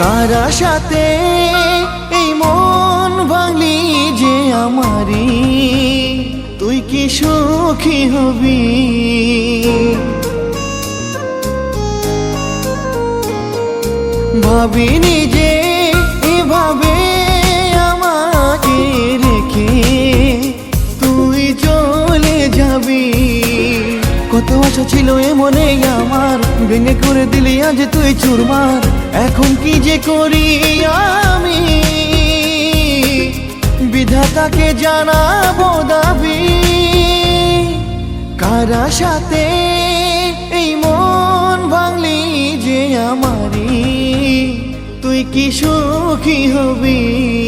কারা সাথে এই মন ভাঙলি যে আমারি তুই কি সুখী হবি? ভাবিনি যে এভাবে আমাকে রেখে তুই চলে যাবি। কত আশা ছিল এ মনে আমার, ভেঙে করে দিলি আজ তুই চুরমার। এখন কি যে করি আমি? বিধাতাকে জানাব দাবি। কারা সাথে এই মন ভাঙলি যে আমারি তুই কি সুখী হবি?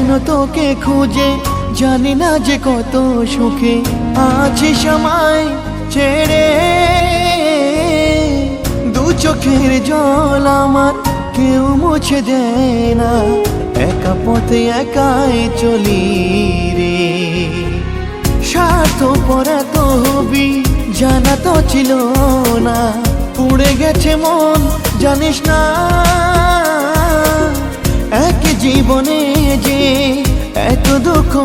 কেন তোকে খুঁজে? জানি না যে কত সুখে আছে সময় ছেড়ে দু চোখের জল আমার কেউ মুছে দেয় না। একা পথে একাই চলি রে। স্বার্থ পরে তো হবি, জানা তো ছিল না। পুড়ে গেছে মন, জানিস না। এক জীবনে যে এত দুঃখ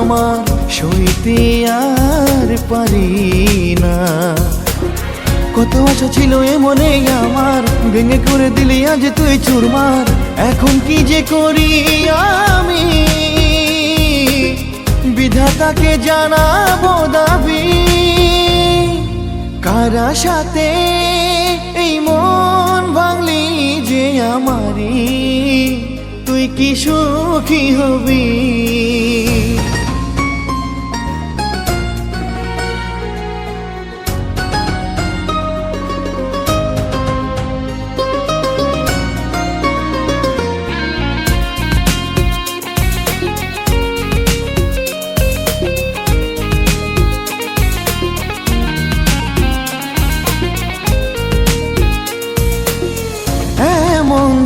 আমার সইতে আর পারি না। কত আশা ছিল এ মনে আমার, ভেঙে করে দিলি আজ তুই চুরমার। এখন কি যে করি আমি? বিধাতাকে জানাব দাবি। কারা সাথে এই মন ভাঙলি যে আমারি তুই কি সুখী হবি?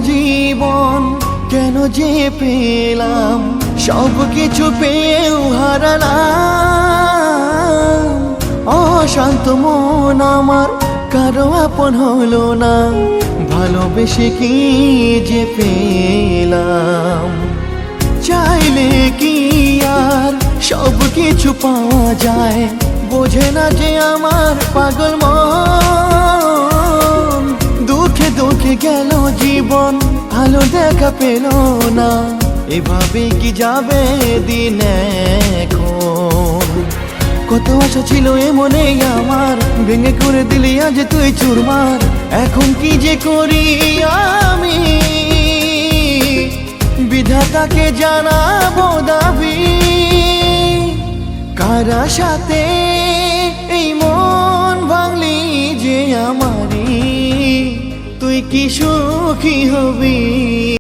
জীবন কেন যে পেলাম? সব কিছু পেয়েও হারালাম। অশান্ত মন আমার, কারও আপন হলো না। ভালোবেসে কি যে পেলাম? চাইলে কি আর? সব কিছু পাওয়া যায়। বোঝে না যে আমার পাগল মন। দেখা পেল না। এভাবে কি যাবে দিন এখন? কত আশা ছিল এ মনে আমার, ভেঙে করে দিলি আজ তুই চুরমার। এখন কি যে করি আমি? বিধাতাকে জানাব দাবি। কারা সাথে কি সুখী হবি?